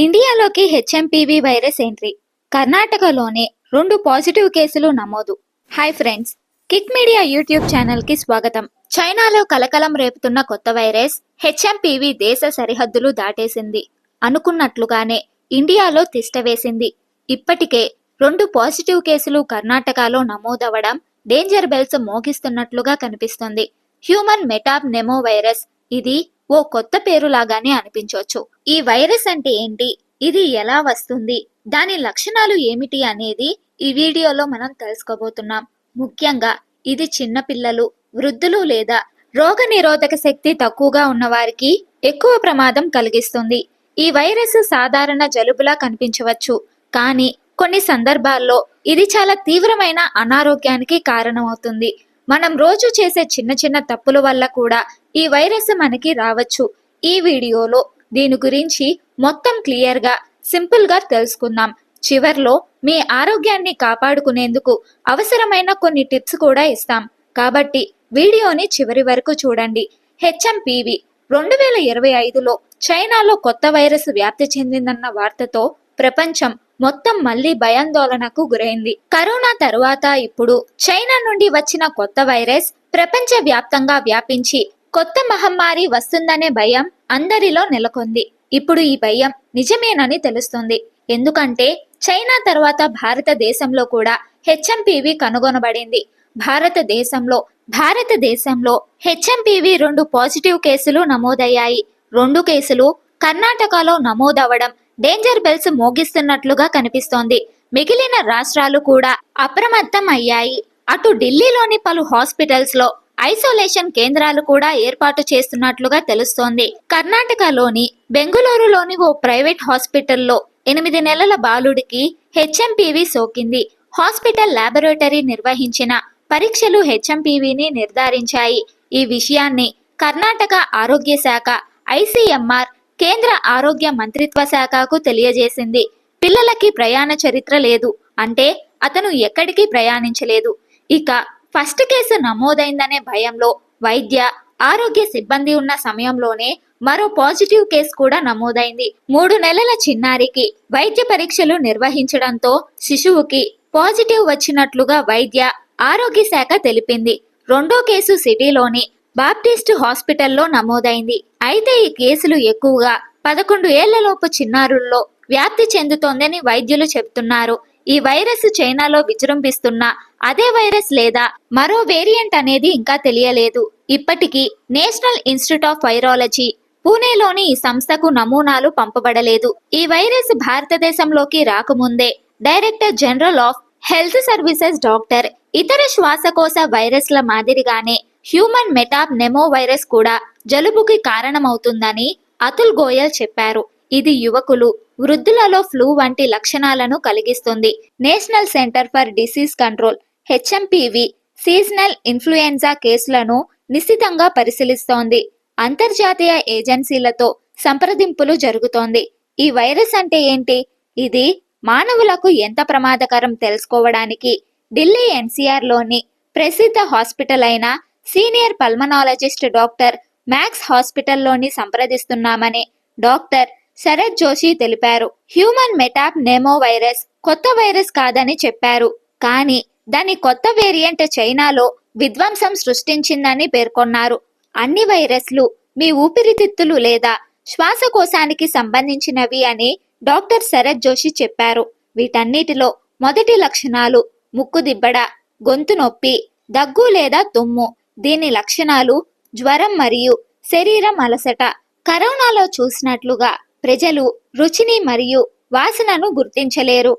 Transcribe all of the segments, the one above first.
ఇండియాలోకి HMPV virus entry. కర్ణాటకలోనే రెండు positive కేసులు నమోదు. Hi friends kick media YouTube ఛానల్కి స్వాగతం. చైనాలో కలకలం రేపుతున్న కొత్త వైరస్ హెచ్ఎంపీవీ దేశ సరిహద్దులు దాటేసింది. అనుకున్నట్లుగానే ఇండియాలో తిష్టవేసింది ఇప్పటికే రెండు పాజిటివ్ కేసులు కర్ణాటకలో నమోదవడం డేంజర్ బెల్స్ మోగిస్తున్నట్లుగా కనిపిస్తుంది. Human metapneumo virus. ఇది ఓ కొత్త పేరులాగానే అనిపించవచ్చు ఈ వైరస్ అంటే ఏంటి? ఇది ఎలా వస్తుంది? దాని లక్షణాలు ఏమిటి అనేది ఈ వీడియోలో మనం తెలుసుకోబోతున్నాం. ముఖ్యంగా ఇది చిన్న పిల్లలు వృద్ధులు లేదా రోగ నిరోధక శక్తి తక్కువగా ఉన్నవారికి ఎక్కువ ప్రమాదం కలిగిస్తుంది. ఈ వైరస్ సాధారణ జలుబులా కనిపించవచ్చు. కానీ కొన్ని సందర్భాల్లో ఇది చాలా తీవ్రమైన అనారోగ్యానికి కారణమవుతుంది. మనం రోజు చేసే చిన్న చిన్న తప్పుల వల్ల కూడా ఈ వైరస్ మనకి రావచ్చు. ఈ వీడియోలో దీని గురించి మొత్తం క్లియర్గా సింపుల్గా తెలుసుకుందాం. చివర్లో మీ ఆరోగ్యాన్ని కాపాడుకునేందుకు అవసరమైన కొన్ని టిప్స్ కూడా ఇస్తాం. కాబట్టి వీడియోని చివరి వరకు చూడండి. హెచ్ఎంపివి రెండు వేల ఇరవై ఐదులో చైనాలో కొత్త వైరస్ వ్యాప్తి చెందిందన్న వార్తతో ప్రపంచం మొత్తం మళ్ళీ భయాందోళనకు గురైంది. కరోనా తరువాత ఇప్పుడు చైనా నుండి వచ్చిన కొత్త వైరస్ ప్రపంచ వ్యాప్తంగా వ్యాపించి కొత్త మహమ్మారి వస్తుందనే భయం అందరిలో నెలకొంది. ఇప్పుడు ఈ భయం నిజమేనని తెలుస్తుంది. ఎందుకంటే చైనా తర్వాత భారతదేశంలో కూడా హెచ్ఎంపీవి కనుగొనబడింది. భారతదేశంలో భారతదేశంలో హెచ్ఎంపీవి రెండు పాజిటివ్ కేసులు నమోదయ్యాయి. రెండు కేసులు కర్ణాటకలో నమోదవడం డేంజర్ బెల్స్ మోగిస్తున్నట్లుగా కనిపిస్తోంది. మిగిలిన రాష్ట్రాలు కూడా అప్రమత్తం అయ్యాయి అటు ఢిల్లీలోని పలు హాస్పిటల్స్లో ఐసోలేషన్ కేంద్రాలు కూడా ఏర్పాటు చేస్తున్నట్లుగా తెలుస్తోంది. కర్ణాటకలోని బెంగుళూరులోని ఓ ప్రైవేట్ హాస్పిటల్లో ఎనిమిది నెలల బాలుడికి హెచ్ఎంపీవి సోకింది. హాస్పిటల్ లాబొరేటరీ నిర్వహించిన పరీక్షలు హెచ్ఎంపీవీని నిర్ధారించాయి. ఈ విషయాన్ని కర్ణాటక ఆరోగ్య శాఖ ఐసీఎంఆర్ కేంద్ర ఆరోగ్య మంత్రిత్వ శాఖకు తెలియజేసింది. పిల్లలకి ప్రయాణ చరిత్ర లేదు. అంటే అతను ఎక్కడికి ప్రయాణించలేదు. ఇక ఫస్ట్ కేసు నమోదైందనే భయంలో వైద్య ఆరోగ్య సిబ్బంది ఉన్న సమయంలోనే మరో పాజిటివ్ కేసు కూడా నమోదైంది. మూడు నెలల చిన్నారికి వైద్య పరీక్షలు నిర్వహించడంతో శిశువుకి పాజిటివ్ వచ్చినట్లుగా వైద్య ఆరోగ్య శాఖ తెలిపింది. రెండో కేసు సిటీలోని బాప్టిస్ట్ హాస్పిటల్లో నమోదైంది. అయితే ఈ కేసులు ఎక్కువగా పదకొండు ఏళ్ళలోపు చిన్నారుల్లో వ్యాప్తి చెందుతోందని వైద్యులు చెబుతున్నారు. ఈ వైరస్ చైనాలో విజృంభిస్తున్న అదే వైరస్ లేదా మరో వేరియంట్ అనేది ఇంకా తెలియలేదు. ఇప్పటికీ నేషనల్ ఇన్స్టిట్యూట్ ఆఫ్ వైరాలజీ పూణేలోని ఈ సంస్థకు నమూనాలు పంపబడలేదు. ఈ వైరస్ భారతదేశంలోకి రాకముందే director general of health services doctor ఇతర శ్వాసకోశ వైరస్ల మాదిరిగానే హ్యూమన్ మెటాబ్ నెమో వైరస్ కూడా జలుబుకి కారణమవుతుందని అతుల్ గోయల్ చెప్పారు. ఇది యువకులు వృద్ధులలో ఫ్లూ వంటి లక్షణాలను కలిగిస్తుంది. National centre for disease control HMPV seasonal influenza కేసులను నిశ్చితంగా పరిశీలిస్తోంది. అంతర్జాతీయ ఏజెన్సీలతో సంప్రదింపులు జరుగుతోంది. ఈ వైరస్ అంటే ఏంటి? ఇది మానవులకు ఎంత ప్రమాదకరం తెలుసుకోవడానికి ఢిల్లీ ఎన్సీఆర్లోని ప్రసిద్ధ హాస్పిటల్ అయిన సీనియర్ పల్మనాలజిస్ట్ డాక్టర్ మ్యాక్స్ హాస్పిటల్లోని సంప్రదిస్తున్నామని డాక్టర్ శరత్ జోషి తెలిపారు. హ్యూమన్ మెటాప్ నెమో వైరస్ కొత్త వైరస్ కాదని చెప్పారు. కానీ దాని కొత్త వేరియంట్ చైనాలో విధ్వంసం సృష్టించిందని పేర్కొన్నారు. అన్ని వైరస్లు మీ ఊపిరితిత్తులు లేదా శ్వాసకోశానికి సంబంధించినవి అని డాక్టర్ శరత్ జోషి చెప్పారు. వీటన్నిటిలో మొదటి లక్షణాలు ముక్కు దిబ్బడ గొంతు నొప్పి దగ్గు లేదా తుమ్ము దీని లక్షణాలు జ్వరం మరియు శరీరం అలసట. కరోనాలో చూసినట్లుగా ప్రజలు రుచిని మరియు వాసనను గుర్తించలేరు.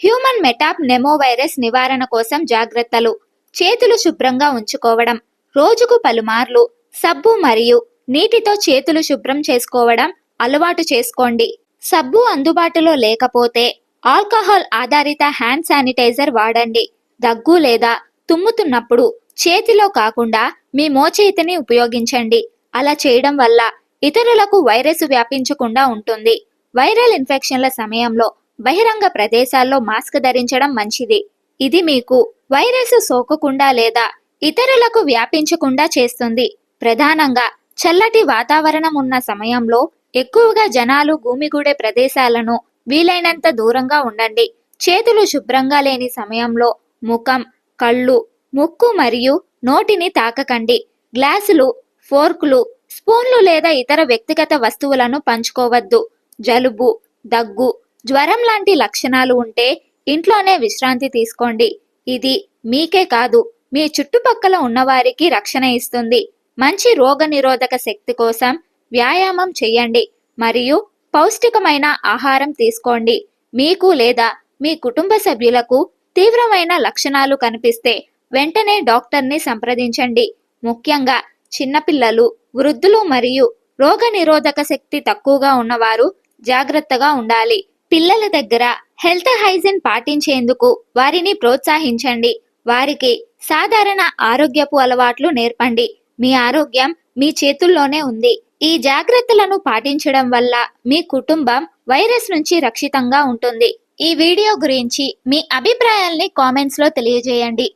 హ్యూమన్ మెటాప్ నెమో వైరస్ నివారణ కోసం జాగ్రత్తలు. చేతులు శుభ్రంగా ఉంచుకోవడం. రోజుకు పలుమార్లు సబ్బు మరియు నీటితో చేతులు శుభ్రం చేసుకోవడం అలవాటు చేసుకోండి. సబ్బు అందుబాటులో లేకపోతే ఆల్కహాల్ ఆధారిత హ్యాండ్ శానిటైజర్ వాడండి. దగ్గు లేదా తుమ్ముతున్నప్పుడు చేతిలో కాకుండా మీ మోచేతిని ఉపయోగించండి. అలా చేయడం వల్ల ఇతరులకు వైరస్ వ్యాపించకుండా ఉంటుంది. వైరల్ ఇన్ఫెక్షన్ల సమయంలో బహిరంగ ప్రదేశాల్లో మాస్క్ ధరించడం మంచిది. ఇది మీకు వైరస్ సోకకుండా లేదా ఇతరులకు వ్యాపించకుండా చేస్తుంది. ప్రధానంగా చల్లటి వాతావరణం ఉన్న సమయంలో ఎక్కువగా జనాలు గుమిగూడే ప్రదేశాలను వీలైనంత దూరంగా ఉండండి. చేతులు శుభ్రంగా లేని సమయంలో ముఖం కళ్ళు ముక్కు మరియు నోటిని తాకకండి. గ్లాసులు ఫోర్కులు స్పూన్లు లేదా ఇతర వ్యక్తిగత వస్తువులను పంచుకోవద్దు. జలుబు దగ్గు జ్వరం లాంటి లక్షణాలు ఉంటే ఇంట్లోనే విశ్రాంతి తీసుకోండి. ఇది మీకే కాదు మీ చుట్టుపక్కల ఉన్నవారికి రక్షణ ఇస్తుంది. మంచి రోగనిరోధక శక్తి కోసం వ్యాయామం చేయండి మరియు పౌష్టికమైన ఆహారం తీసుకోండి. మీకు లేదా మీ కుటుంబ సభ్యులకు తీవ్రమైన లక్షణాలు కనిపిస్తే వెంటనే డాక్టర్ని సంప్రదించండి. ముఖ్యంగా చిన్నపిల్లలు వృద్ధులు మరియు రోగనిరోధక శక్తి తక్కువగా ఉన్నవారు జాగ్రత్తగా ఉండాలి. పిల్లల దగ్గర హెల్త్ హైజీన్ పాటించేందుకు వారిని ప్రోత్సహించండి. వారికి సాధారణ ఆరోగ్యపు అలవాట్లు నేర్పండి. మీ ఆరోగ్యం మీ చేతుల్లోనే ఉంది. ఈ జాగ్రత్తలను పాటించడం వల్ల మీ కుటుంబం వైరస్ నుంచి రక్షితంగా ఉంటుంది. ఈ వీడియో గురించి మీ అభిప్రాయాల్ని కామెంట్స్లో తెలియజేయండి.